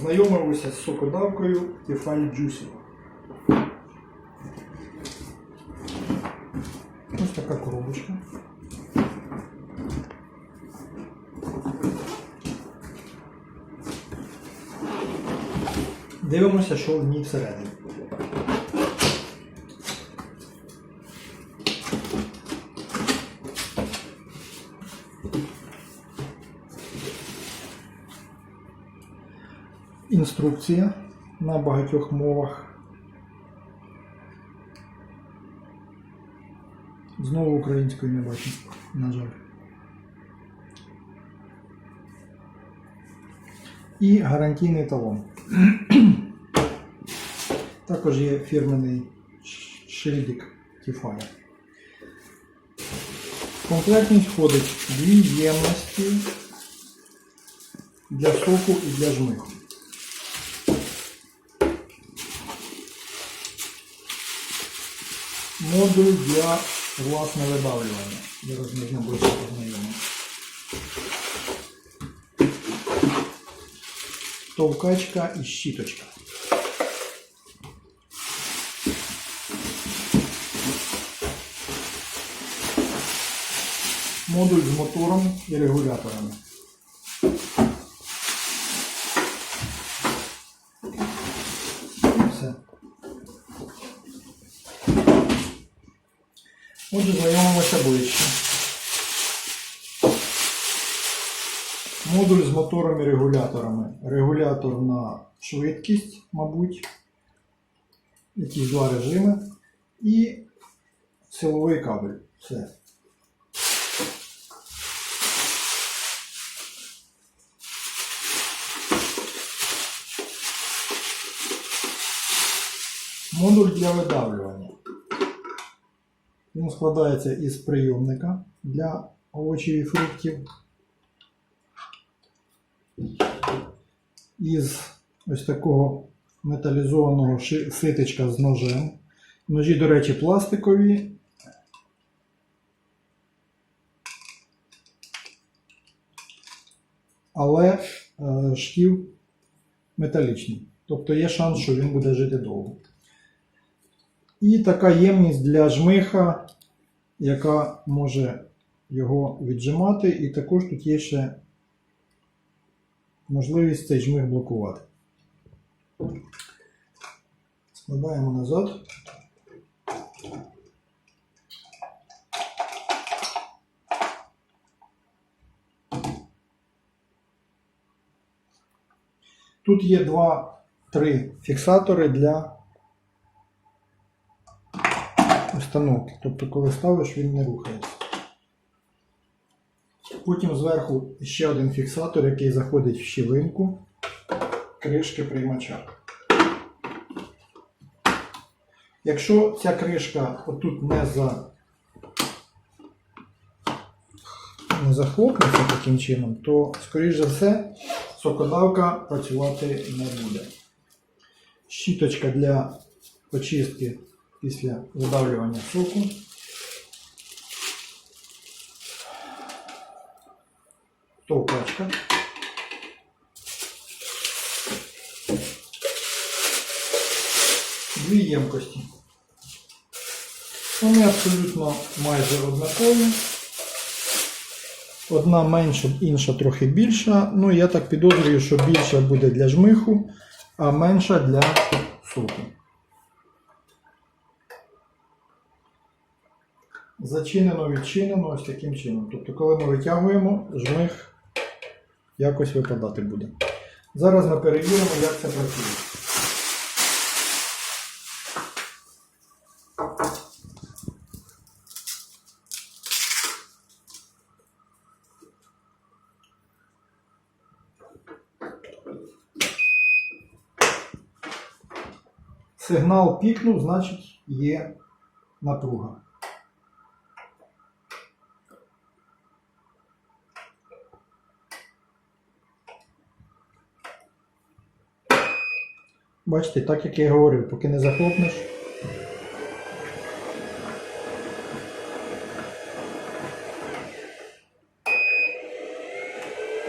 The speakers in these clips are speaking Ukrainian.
Знайомимося з сокодавкою Tefal Juicy. Ось така коробочка. Дивимося, що в ній всередині. Інструкція на багатьох мовах. Знову українською не бачу, на жаль. І гарантійний талон. Також є фірменний шильдик Тіфая. В комплектність входить дві ємності для соку і для жмиху. Модуль для власне видавлювання. Зараз можна ближче познайомити. Товкачка і щіточка. Модуль з мотором і регуляторами. Все. Отже, знайомимося ближче. Модуль з мотором і регуляторами. Регулятор на швидкість, мабуть, якісь два режими. І силовий кабель. Все. Модуль для видавлювання. Він складається із прийомника для овочів і фруктів. Із ось такого металізованого ситечка з ножем. Ножі, до речі, пластикові. Але е, шків металічний. Тобто є шанс, що він буде жити довго. І така ємність для жмиха, яка може його віджимати, і також тут є ще можливість цей жмих блокувати. Складаємо назад. Тут є два-три фіксатори для установки. Тобто, коли ставиш, він не рухається. Потім зверху ще один фіксатор, який заходить в щілинку кришки приймача. Якщо ця кришка отут не за не захлопнеться таким чином, то, скоріш за все, сокодавка працювати не буде. Щіточка для очистки після видавлювання соку. Товкачка. Дві ємкості. Вони абсолютно майже однакові. Одна менша, інша трохи більша. Ну, я так підозрюю, що більша буде для жмиху, а менша для соку. Зачинено, відчинено ось таким чином. Тобто, коли ми витягуємо, жмих якось випадати буде. Зараз ми перевіримо, як це працює. Сигнал пікнув, значить є напруга. Бачите, так як я говорив, поки не захлопнеш.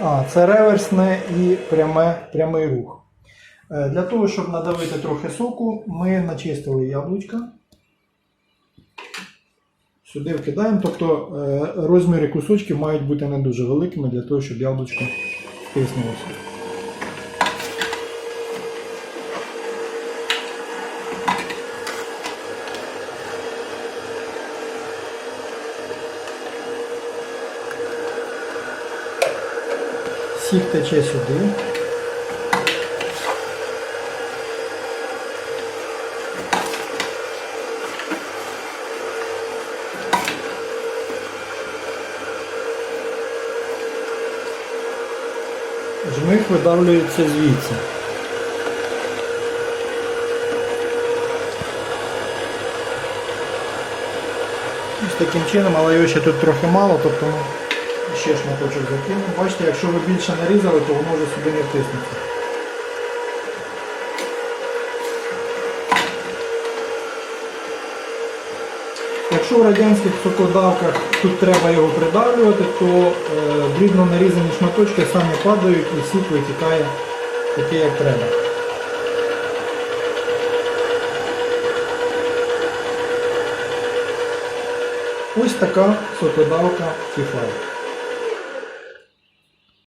А, це реверсне і пряме, прямий рух. Е, Для того, щоб надавити трохи соку, ми начистили яблучка. Сюди вкидаємо, тобто е, розміри кусочків мають бути не дуже великими для того, щоб яблучко втиснулося. Сік тече сюди. Жмих видавлюється звідси. Ось таким чином, але його ще тут трохи мало, тобто ми ще шматочок закинемо. Бачите, якщо ви більше нарізали, то воно вже сюди не втиснеться. Якщо в радянських соковдавках тут треба його придавлювати, то е, дрібно нарізані шматочки самі падають і сік витікає такий, як треба. Ось така соковдавка Тіфай.